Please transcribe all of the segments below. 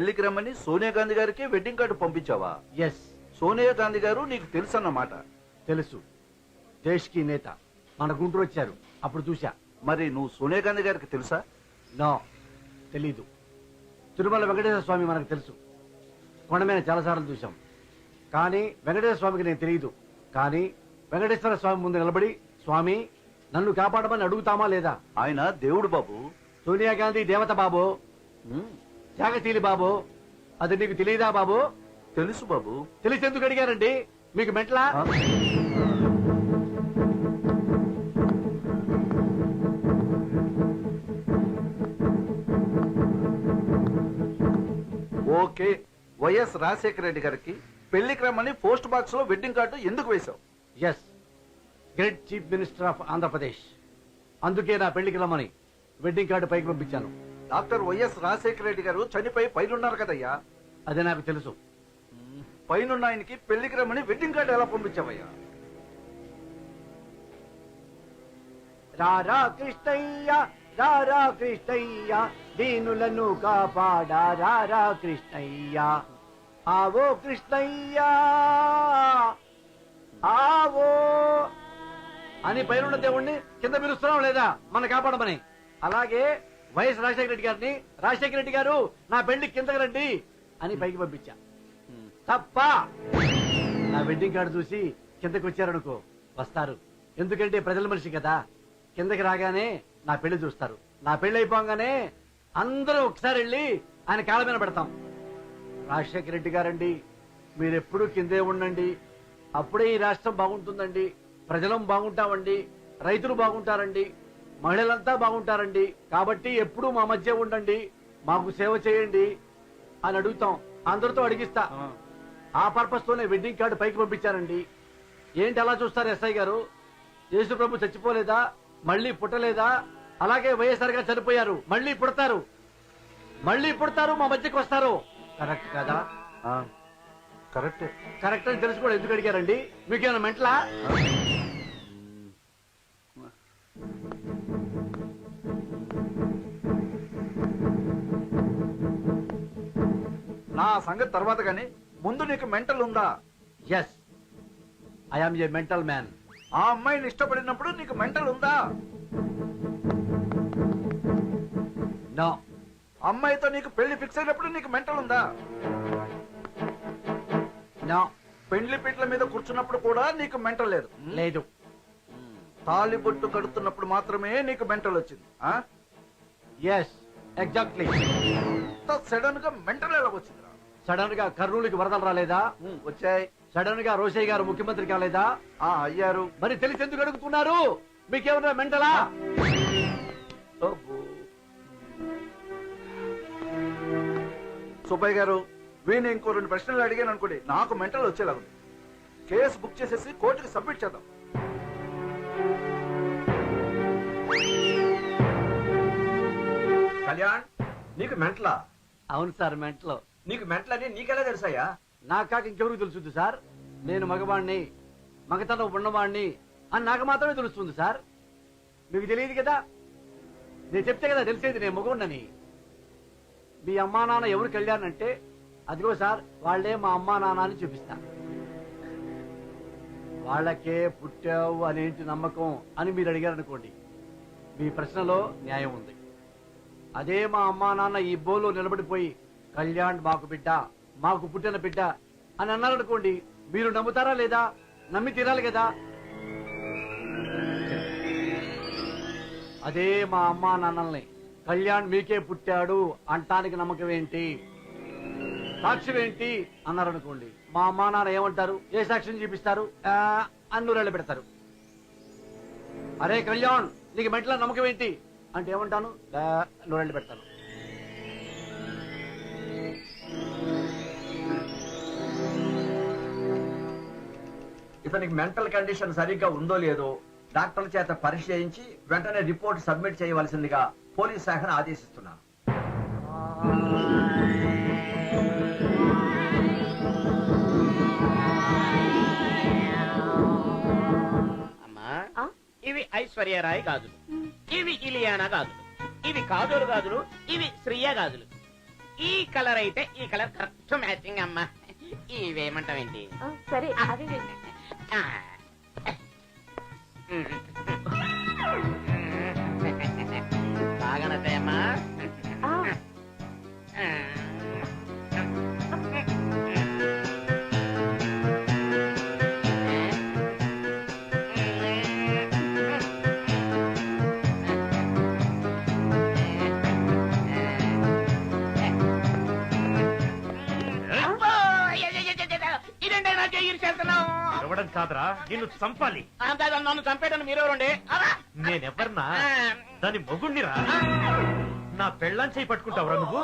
పెళ్ళికి రమ్మని సోనియా గాంధీ గారికి వెడ్డింగ్ కార్డు పంపించావా? ఎస్ సోనియా గాంధీ గారు నీకు తెలుసు అన్నమాట తెలుసు. దేశ్కి నేత. మన గుంటూరు వచ్చారు. అప్పుడు చూసా మరి నువ్వు సోనియా గాంధీ గారికి తెలుసా? నో. తెలీదు. తిరుమల వెంకటేశ్వర స్వామి మనకు తెలుసు. కొండ మీద చాలాసార్లు చూసాం కానీ వెంకటేశ్వర స్వామికి నేను తెలియదు కానీ వెంకటేశ్వర స్వామి ముందు నిలబడి స్వామి నన్ను కాపాడమని అడుగుతామా లేదా? ఆయన దేవుడు బాబు. సోనియా గాంధీ దేవత బాబు. త్యాగశీలి బాబు. అది నీకు తెలియదా బాబు? తెలుసు బాబు. తెలిసి ఎందుకు అడిగారండి? మీకు మెంటలా? ఓకే. వైఎస్ రాజశేఖర రెడ్డి గారికి పెళ్ళికి రమ్మని పోస్ట్ బాక్స్లో వెడ్డింగ్ కార్డు ఎందుకు వేశావు? Yes. Great chief minister of Andhra Pradesh. అందుకే నా పెళ్ళికి రమ్మని వెడ్డింగ్ కార్డు పైకి పంపించాను. డాక్టర్ వైఎస్ రాజశేఖర రెడ్డి గారు చనిపోయి పైనున్నారు కదయ్యా. అదే నాకు తెలుసు. పైనున్న ఆయనకి పెళ్ళికి రమ్మని వెడ్డింగ్ కార్డు ఎలా పంపించావయ్యా? రారా కృష్ణయ్య రారా కృష్ణయ్య దీనులను కాపాడా రారా కృష్ణయ్య. ఆవో కృష్ణయ్య ఆవో. అని పైన దేవుణ్ణి కింద పిలుస్తున్నాం లేదా? మన కాపాడమని. అలాగే వైఎస్ రాజశేఖర రెడ్డి గారిని రాజశేఖర రెడ్డి గారు నా పెళ్ళి కిందకి రండి అని పైకి పంపించా. తప్ప నా వెడ్డింగ్ కార్డు చూసి కిందకి వచ్చారనుకో వస్తారు. ఎందుకంటే ప్రజల మనిషి కదా. కిందకి రాగానే నా పెళ్ళి చూస్తారు. నా పెళ్ళి అయిపోగానే అందరూ ఒకసారి వెళ్ళి ఆయన కాళ్ళ మీద పెడతాం. రాజశేఖర రెడ్డి గారండి మీరెప్పుడు కిందే ఉండండి. అప్పుడే ఈ రాష్ట్రం బాగుంటుందండి. ప్రజలం బాగుంటామండి. రైతులు బాగుంటారండి. మహిళలంతా బాగుంటారండి. కాబట్టి ఎప్పుడూ మా మధ్య ఉండండి. మాకు సేవ చేయండి అని అడుగుతాం. అందరితో అడిగిస్తా. ఆ. పర్పస్ తోనే వెడ్డింగ్ కార్డు పైకి పంపించారండి. ఏంటి అలా చూస్తారు ఎస్ఐ గారు? యేసు ప్రభు చచ్చిపోలేదా? మళ్ళీ పుట్టలేదా? అలాగే వైఎస్ఆర్ గారు చనిపోయారు. మళ్ళీ పుడతారు. మళ్ళీ పుడతారు మా మధ్యకి వస్తారు. కరెక్ట్ కదా? కరెక్టే. కరెక్ట్ అని తెలుసు కూడా ఎందుకు అడిగారండి? మీకేమైనా మెంటలా? నా సంగతి తర్వాత గాని ముందు నీకు మెంటల్ ఉందా? Yes I'm a mental man ఆ అమ్మాయిని ఇష్టపడినప్పుడు నీకు మెంటల్ ఉందా? నో అమ్మాయితో నీకు పెళ్ళి ఫిక్స్ అయినప్పుడు నీకు మెంటల్ ఉందా? నో పెండ్లి పీటల మీద కూర్చున్నప్పుడు కూడా నీకు మెంటల్ లేదు. లేదు. తాలి బొట్టు కడుతున్నప్పుడు మాత్రమే నీకు మెంటల్ వచ్చింది. ఆ? ఎస్ ఎగ్జాక్ట్లీ సడన్గా మెంటల్ ఎలా వచ్చిందిరా సడన్గా కర్నూలుకి వరదలు రాలేదా? వచ్చాయి. సడన్గా రోషయ్య గారు ముఖ్యమంత్రి కాలేదా ఆ అయ్యారు. మరి తెలిసి ఎందుకు అడుగుతున్నారు? మీకేమన్నా మెంటలా. సుబ్బయ్య గారు వీణి ఇంకో రెండు ప్రశ్నలు అడిగాను అనుకోండి నాకు మెంటల్ వచ్చేలా ఉంది. కేసు బుక్ చేసేసి కోర్టుకి సబ్మిట్ చేద్దాం. కళ్యాణ్ నీకు మెంటలా? అవును సార్ మెంటలో. నీకు మెంటలని నీకెలా తెలుసాయా నాకాక కాక ఇంకెవరికి తెలుస్తుంది సార్? నేను మగవాణ్ణి మగతనం ఉన్నవాణ్ణి అని నాకు మాత్రమే తెలుస్తుంది సార్. మీకు తెలియదు కదా? నేను చెప్తే కదా తెలిసేది నేను మగవాణ్ణని. మీ అమ్మా నాన్న ఎవరికి వెళ్ళానంటే అదిగో సార్ వాళ్ళే మా అమ్మా నాన్న అని చూపిస్తాను. వాళ్ళకే పుట్టావు అనేంటి నమ్మకం అని మీరు అడిగారు అనుకోండి మీ ప్రశ్నలో న్యాయం ఉంది. అదే మా అమ్మా నాన్న ఈ బోలో నిలబడిపోయి కళ్యాణ్ మాకు బిడ్డ మాకు పుట్టిన బిడ్డ అని అన్నారనుకోండి మీరు నమ్ముతారా లేదా? నమ్మి తీరాలి కదా? అదే మా అమ్మ నాన్నల్ని కళ్యాణ్ మీకే పుట్టాడు అంటానికి నమ్మకం ఏంటి? సాక్ష్యం ఏంటి? అన్నారనుకోండి మా అమ్మా నాన్న ఏమంటారు? ఏ సాక్ష్యం చూపిస్తారు? అన్నూరేళ్ళు పెడతారు. అరే కళ్యాణ్ నీకు మెట్ల నమ్మకం ఏంటి? అంటే ఏమంటాను? నూరేళ్ళు పెడతాను. ఇతనికి మెంటల్ కండిషన్ సరిగ్గా ఉందో లేదో డాక్టర్ల చేత చేయించి వెంటనే రిపోర్ట్ సబ్మిట్ చేయవలసిందిగా పోలీస్ శాఖను ఆదేశిస్తున్నాను? ఇవి ఐశ్వర్యరాయ్ గాజులు. ఇవి ఇలియానా గాజులు. ఇవి కాజోలు గాజులు ఇవి శ్రీయ గాజులు. ఈ కలర్ అయితే ఈ కలర్ కరెక్ట్ మ్యాచింగ్ అమ్మా. ఇవేమంటావేంటి? సరే Mm-hmm. ఇవ్వడం కాదురా నిన్ను చంపాలి. అంతా నన్ను చంపేయడానికి మీరెవరండి? నేనెవర్నా? దాని మొగుణ్ణిరా. నా పెళ్ళాం చేయి పట్టుకుంటావురా నువ్వు?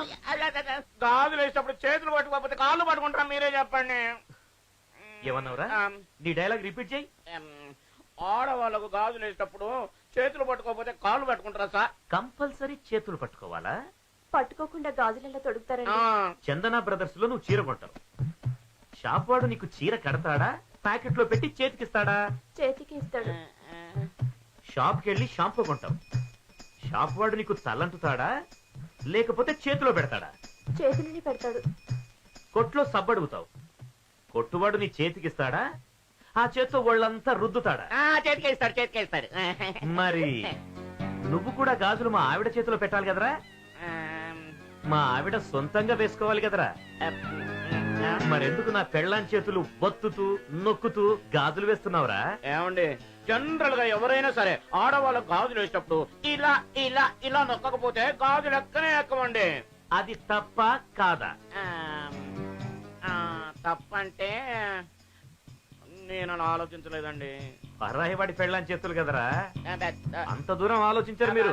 గాజులు వేసేటప్పుడు చేతులు పట్టుకోకపోతే కాళ్ళు పట్టుకుంటారా మీరే చెప్పండి. ఏమన్నావురా? నీ డైలాగ్ రిపీట్ చేయి. ఆడవాళ్ళకు గాజులు వేసేటప్పుడు చేతులు పట్టుకోకపోతే కాళ్ళు పట్టుకుంటారా సార్? కంపల్సరీ చేతులు పట్టుకోవాలా? పట్టుకోకుండా గాజులలో తొడుగుతారండి? ఆ, చందన బ్రదర్స్లో నువ్వు చీర కొంటావు షాప్ వాడు నీకు చీర కడతాడా? ప్యాకెట్లో పెట్టి చేతికిస్తాడా? చేతికి ఇస్తాడు షాప్కి వెళ్ళి షాంపూ కొంటావు షాప్ వాడు నీకు తలంటుతాడా? లేకపోతే చేతిలో పెడతాడా? చేతులని పెడతాడు. కొట్లో సబ్బడుగుతావు. కొట్టువాడు నీ చేతికిస్తాడా? ఆ చేత్తో వాళ్ళంతా రుద్దుతాడా? ఆ, చేతికేస్తాడు చేతికేస్తాడు. మరి నువ్వు కూడా గాజులు మా ఆవిడ చేతిలో పెట్టాలి కదరా? మా ఆవిడ సొంతంగా వేసుకోవాలి కదరా? మరెందుకు నా పెళ్ళాం చేతులు బొత్తుతూ నొక్కుతూ గాజులు వేస్తున్నావురా ఏమండి జనరల్గా ఎవరైనా సరే ఆడవాళ్ళకు గాజులు వేసేటప్పుడు ఇలా ఇలా ఇలా నొక్కకపోతే గాజులు ఎక్కనే ఎక్కమండి అది తప్ప కాదా తప్పంటే నేను అలా ఆలోచించలేదండి పరాయి వాడి పెళ్ళాం చేతులు కదరా అంత దూరం ఆలోచించారు మీరు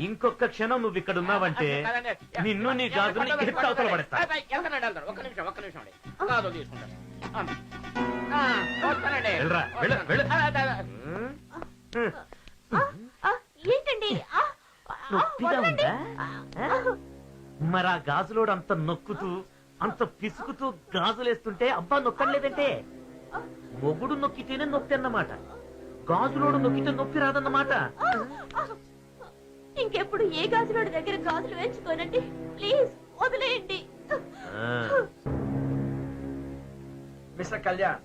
ఇంకొక క్షణం నువ్వు ఇక్కడ ఉన్నావంటే. నిన్ను నీ ఎత్తి అవతల వెళ్తాను. ఒక్క నిమిషం ఒక్క నిమిషం తీసుకుంటాను? మరి ఆ గాజులోడు అంత నొక్కుతూ అంత పిసుకుతూ గాజులేస్తుంటే అబ్బా నొక్కలేదంటే మొగుడు నొక్కితేనే నొప్పి అన్నమాట గాజులోడు నొక్కితే నొప్పి రాదన్నమాట ఇంకెప్పుడు ఏ గాజులోడి దగ్గర గాజులు వేయించుకోనండి? ప్లీజ్ వదిలేయండి. మిస్టర్ కళ్యాణ్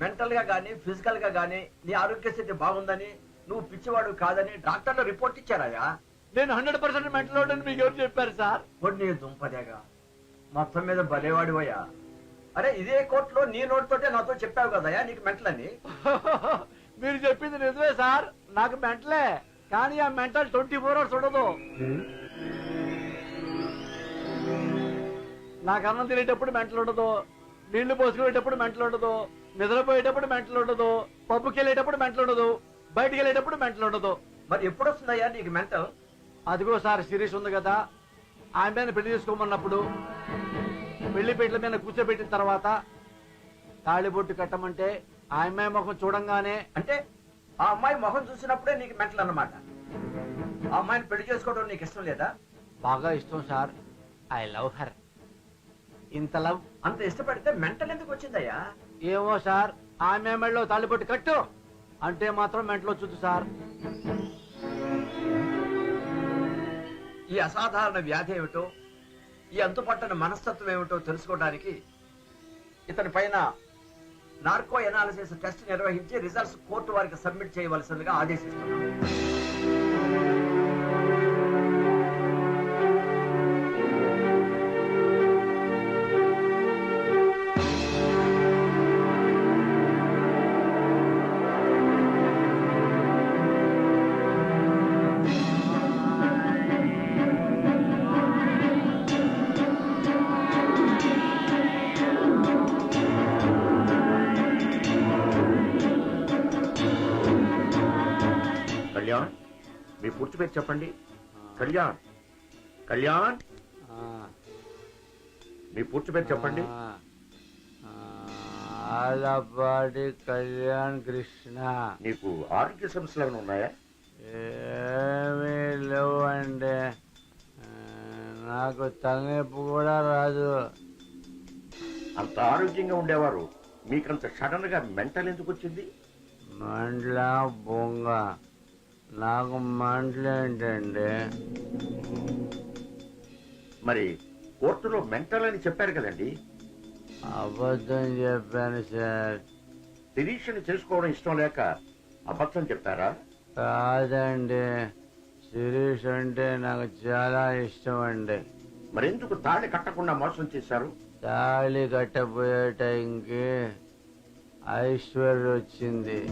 మెంటల్గా గానీ ఫిజికల్గా గానీ నీ ఆరోగ్య స్థితి బాగుందని నువ్వు పిచ్చివాడు కాదని డాక్టర్లు రిపోర్ట్ ఇచ్చారయ్యా నేను హండ్రెడ్ పర్సెంట్ మెంటల్ అని మీకు ఎవరు చెప్పారు సార్? కొన్ని దుంపదేగా. మొత్తం మీద బలేవాడివయ్యా అరే ఇదే కోర్టులో నీ నోటితోటే నాతో చెప్పావు కదయ్యా నీకు మెంటల్ అని మీరు చెప్పింది నిజమే సార్. నాకు మెంటలే. కానీ ఆ మెంటల్ ట్వంటీ ఫోర్ అవర్స్ ఉండదు. నాకు అన్నం తినేటప్పుడు మెంటలు ఉండదు నీళ్ళు పోసుకునేటప్పుడు మెంటలు ఉండదు నిద్రపోయేటప్పుడు మెంటలు ఉండదు పబ్బుకి వెళ్ళేటప్పుడు మెంటలు ఉండదు బయటికి వెళ్ళేటప్పుడు మెంటలు ఉండదు. మరి ఎప్పుడు వస్తుందయ్యా నీకు మెంటల్? అదిగో సార్ సిరీస్ ఉంది కదా. ఆమెను పెళ్ళి చేసుకోమన్నప్పుడు పెళ్ళి పీటల మీద కూర్చోబెట్టిన తర్వాత తాళిబొట్టు కట్టమంటే ఆమె ముఖం చూడంగానే అంటే ఆ అమ్మాయి మొహం చూసినప్పుడే నీకు మెంటల్ అన్నమాట. ఆ అమ్మాయిని పెళ్ళి చేసుకోవడం నీకు ఇష్టం లేదా? బాగా ఇష్టం సార్. I love her. ఇంత లవ్ అంత ఇష్టపడితే మెంటల్ ఎందుకు వచ్చిందయ్యా? ఏమో సార్ ఆమె మెళ్ళలో తాళిబొట్టు కట్టు. అంటే మాత్రం మెంటలో చూద్దు సార్. ఈ అసాధారణ వ్యాధి ఏమిటో ఈ అంతుపట్టని మనస్తత్వం ఏమిటో తెలుసుకోవడానికి ఇతని పైన నార్కో ఎనాలిసిస్ టెస్ట్ నిర్వహించి రిజల్ట్స్ కోర్టు వారికి సబ్మిట్ చేయవలసిందిగా ఆదేశిస్తున్నాం. కళ్యాణ్ మీ పూర్తి పేరు చెప్పండి. కళ్యాణ్ కళ్యాణ్. మీ పూర్తి పేరు చెప్పండి. ఆలపాటి కళ్యాణ్ కృష్ణ. నీకు ఆరోగ్య సమస్యలు ఏమైనా ఉన్నాయా? ఏమీ లేవు అంటే నాకు తలనొప్పి కూడా రాదు. అంత ఆరోగ్యంగా ఉండేవారు. మీకంత సడన్గా మెంటల్ ఎందుకు వచ్చింది? మంటల బొంగ. నాకు మంటలు ఏంటండి? మరి కోర్టులో మెంటల్ అని చెప్పారు కదండి. అబద్ధం చెప్పాను సార్. శిరీషని చేసుకోవడం ఇష్టం లేక అబద్ధం చెప్పారా? కాదండి. శిరీష్ అంటే నాకు చాలా ఇష్టం అండి. మరెందుకు తాళి కట్టకుండా మోసం చేశారు? తాళి కట్టబోయే టైంకి ఐశ్వర్య వచ్చింది.